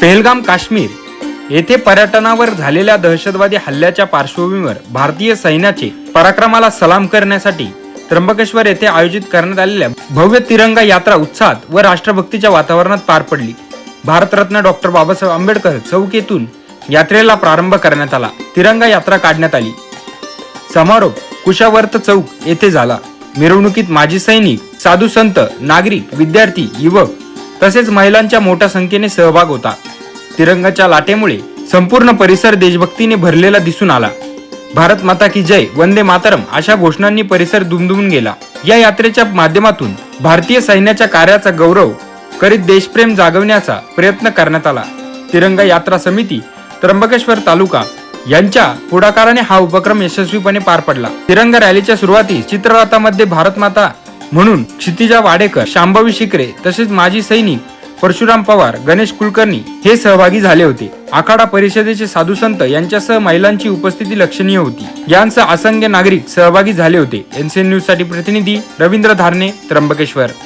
पेहलगाम काश्मीर येथे पर्यटनावर झालेल्या दहशतवादी हल्ल्याच्या पार्श्वभूमीवर भारतीय सैन्याचे पराक्रमाला सलाम करण्यासाठी त्र्यंबकेश्वर येथे आयोजित करण्यात आलेल्या भव्य तिरंगा यात्रा उत्साहात व राष्ट्रभक्तीच्या वातावरणात पार पडली. भारतरत्न डॉक्टर बाबासाहेब आंबेडकर चौक येथून यात्रेला प्रारंभ करण्यात आला. तिरंगा यात्रा काढण्यात आली. समारोप कुशावर्त चौक येथे झाला. मिरवणुकीत माजी सैनिक साधू संत नागरिक विद्यार्थी युवक तसेच महिलांच्या मोठ्या संख्येने सहभाग होता. तिरंगाच्या लाटेमुळे संपूर्ण परिसर देशभक्तीने भरलेला दिसून आला. भारत माता की जय वंदे मातरम अशा घोषणांनी परिसर दुमदुमून गेला. या यात्रेच्या माध्यमातून भारतीय सैन्याच्या कार्याचा गौरव करीत देशप्रेम जागवण्याचा प्रयत्न करण्यात आला. तिरंगा यात्रा समिती त्र्यंबकेश्वर तालुका यांच्या पुढाकाराने हा उपक्रम यशस्वीपणे पार पडला. तिरंगा रॅलीच्या सुरुवातीस चित्ररथामध्ये भारत माता म्हणून क्षितिजा वाडेकर शांभवी शिकरे तसेच माजी सैनिक परशुराम पवार गणेश कुलकर्णी हे सहभागी झाले होते. आखाडा परिषदेचे साधू संत यांच्यासह महिलांची उपस्थिती लक्षणीय होती. यांसह असंख्य नागरिक सहभागी झाले होते. एनसीएन न्यूजसाठी प्रतिनिधी रवींद्र धारणे त्र्यंबकेश्वर.